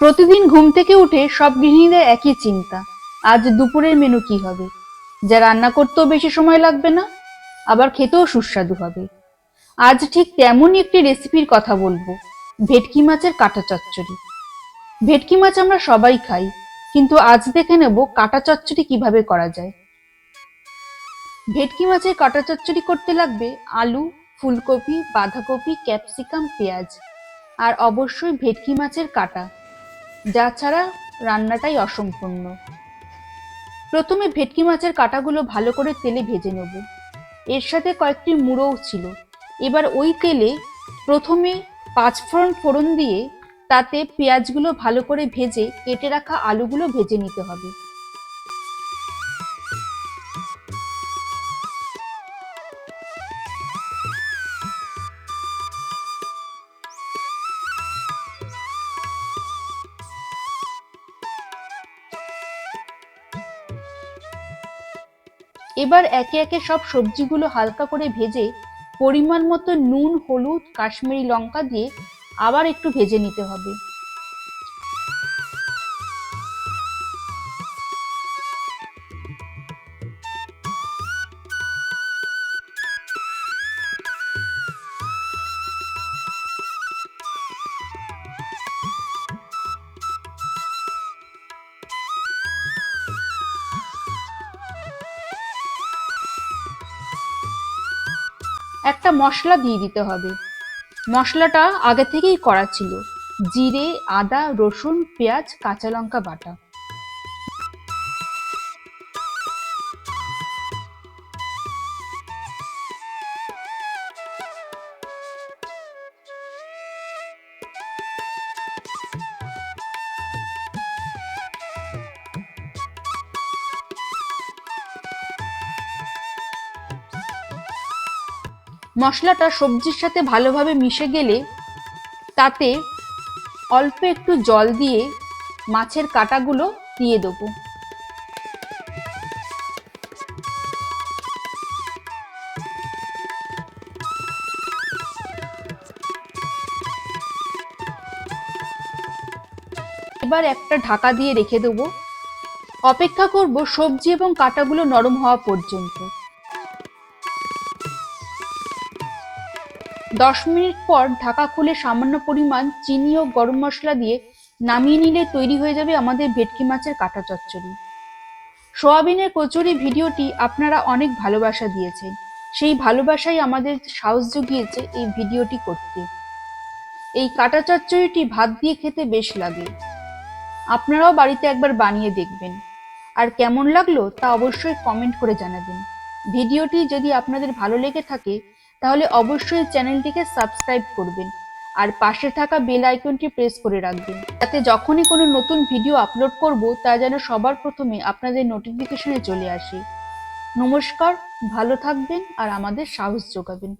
প্রতিদিন ঘুম থেকে উঠে সব গৃহিণীদের একই চিন্তা। আজ দুপুরের মেনু কি হবে? যা রান্না করতেও বেশি সময় লাগবে না, আবার খেতেও সুস্বাদু হবে। আজ ঠিক তেমনই একটি রেসিপির কথা বলব, ভেটকি মাছের কাঁটা চচ্চড়ি। ভেটকি মাছ আমরা সবাই খাই, কিন্তু আজ দেখে নেব কাঁটা চচ্চড়ি কীভাবে করা যায়। ভেটকি মাছের কাঁটা চচ্চড়ি করতে লাগবে আলু, ফুলকপি, বাঁধাকপি, ক্যাপসিকাম, পেঁয়াজ আর অবশ্যই ভেটকি মাছের কাঁটা। যা ছাড়া রান্নাটাই অসম্পূর্ণ। প্রথমে ভেটকি মাছের কাঁটাগুলো ভালো করে তেলে ভেজে নেব। এর সাথে কয়েকটি মুড়োও ছিল। এবার ওই তেলে প্রথমে পাঁচফোড়ন ফোড়ন দিয়ে তাতে পেঁয়াজগুলো ভালো করে ভেজে কেটে রাখা আলুগুলো ভেজে নিতে হবে। এবার একে একে সব সবজিগুলো হালকা করে ভেজে পরিমাণ মতো নুন, হলুদ, কাশ্মীরি লঙ্কা দিয়ে আবার একটু ভেজে নিতে হবে। একটা মশলা দিয়ে দিতে হবে। মশলাটা আগে থেকেই করা ছিল। জিরে, আদা, রসুন, পেঁয়াজ, কাঁচা লঙ্কা বাটা। মশলাটা সবজির সাথে ভালোভাবে মিশে গেলে তাতে অল্প একটু জল দিয়ে মাছের কাঁটাগুলো দিয়ে দেবো। এবার একটা ঢাকা দিয়ে রেখে দেবো। অপেক্ষা করব সবজি এবং কাঁটাগুলো নরম হওয়া পর্যন্ত। দশ মিনিট পর ঢাকা খুলে সামান্য পরিমাণ চিনি ও গরম মশলা দিয়ে নামিয়ে নিলে তৈরি হয়ে যাবে আমাদের ভেটকি মাছের কাঁটা চচ্চড়ি। সোয়াবিনের কচুরি ভিডিওটি আপনারা অনেক ভালোবাসা দিয়েছেন। সেই ভালোবাসাই আমাদের সাহস জুগিয়েছে এই ভিডিওটি করতে। এই কাঁটা চচ্চড়িটি ভাত দিয়ে খেতে বেশ লাগে। আপনারাও বাড়িতে একবার বানিয়ে দেখবেন। আর কেমন লাগল তা অবশ্যই কমেন্ট করে জানাবেন। ভিডিওটি যদি আপনাদের ভালো লেগে থাকে তাহলে অবশ্যই চ্যানেলটিকে সাবস্ক্রাইব করবেন। আর পাশে থাকা বেল আইকনটি প্রেস করে রাখবেন। যাতে যখনই কোনো নতুন ভিডিও আপলোড করব, তা যেন সবার প্রথমে আপনাদের নোটিফিকেশনে চলে আসে। নমস্কার, ভালো থাকবেন আর আমাদের সাহস যোগাবেন।